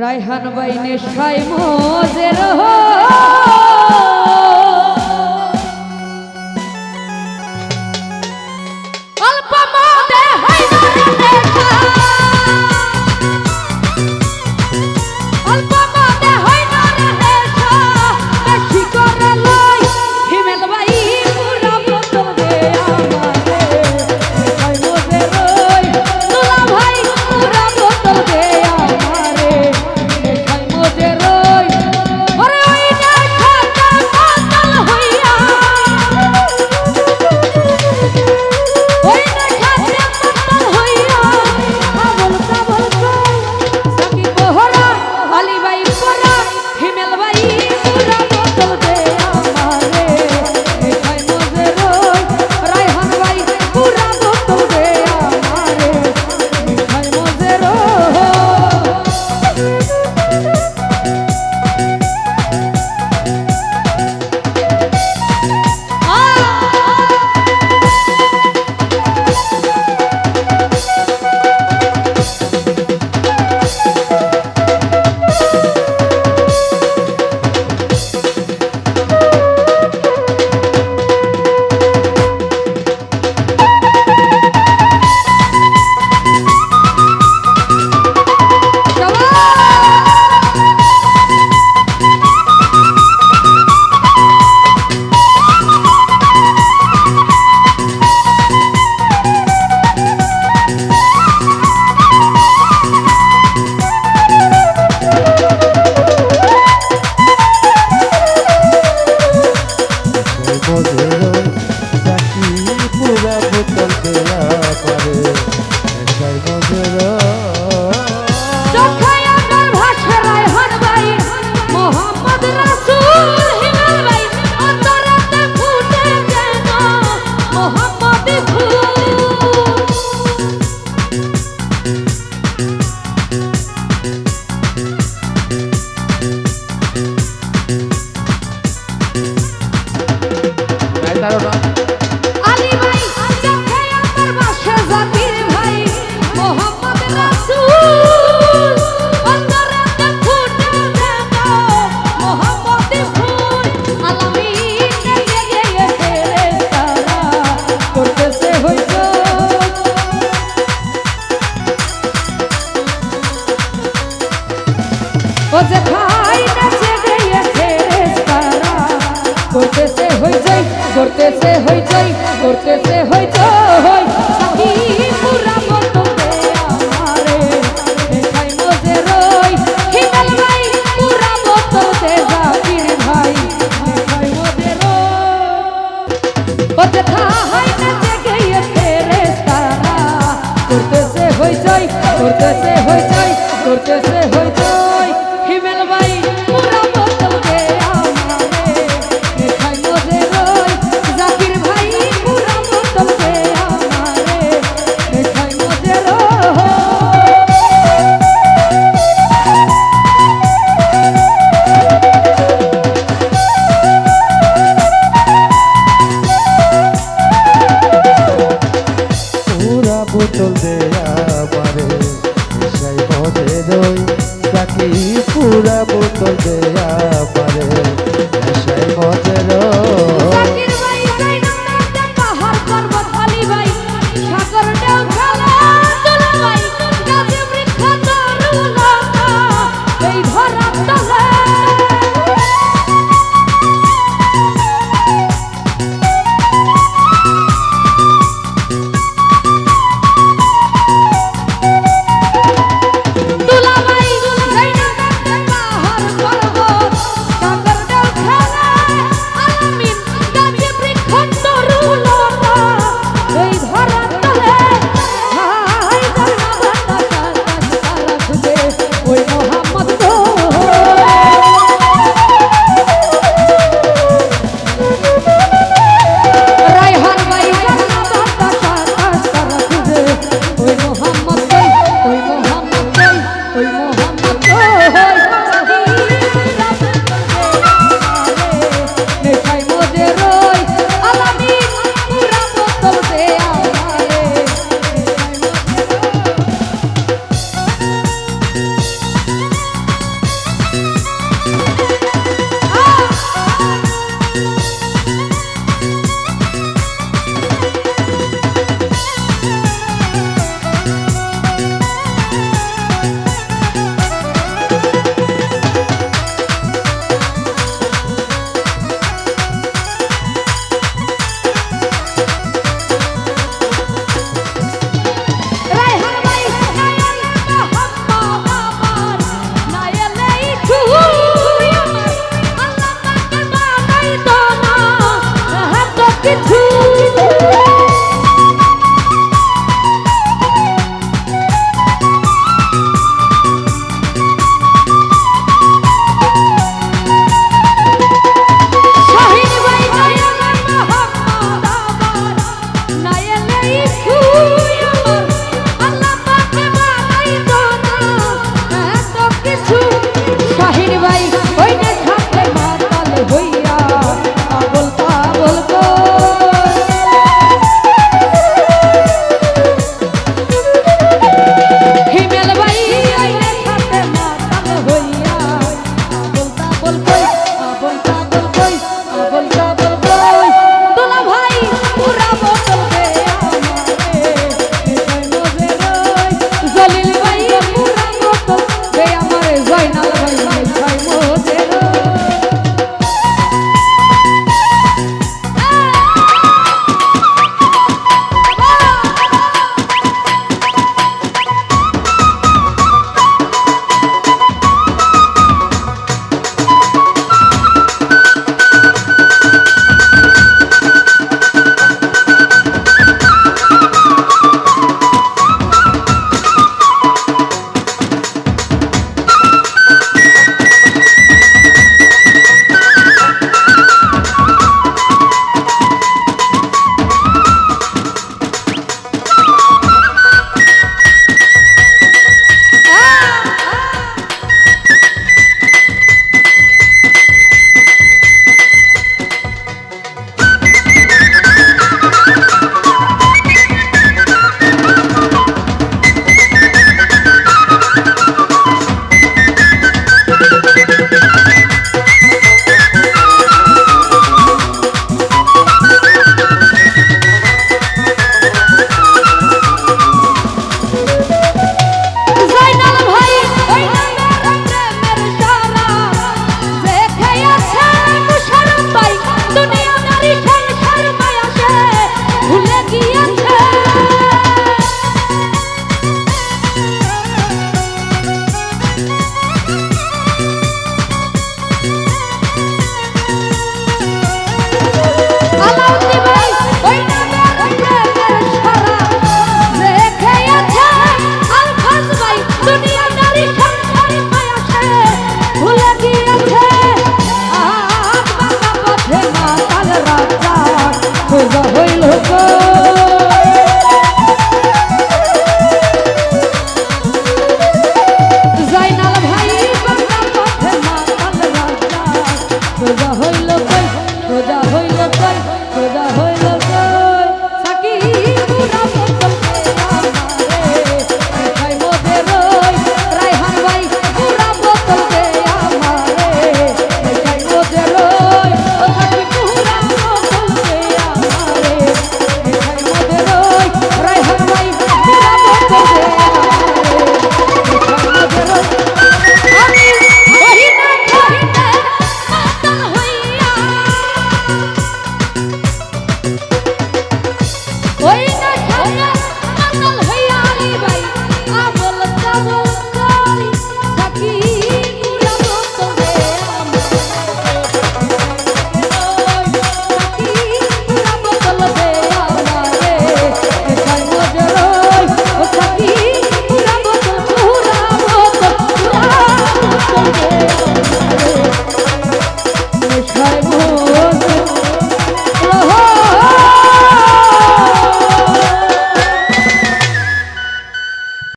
Raihan বাইনে সাইমো zero করতেছে হইচই করতেছে হইচই করতেছে হইচই। সাকি পুরা মতো আরে দেখাই মজে রই। হিমাল ভাই, পুরা মতো তে জাকির ভাই, দেখাই মজে রই। ওতে থাহাই নাচে গিয়েছে রে তারা। করতেছে হইচই করতেছে হইচই। পুতুল দেয়া পারে সেই পদে রই তাকে পুরা পুতুল দেয়া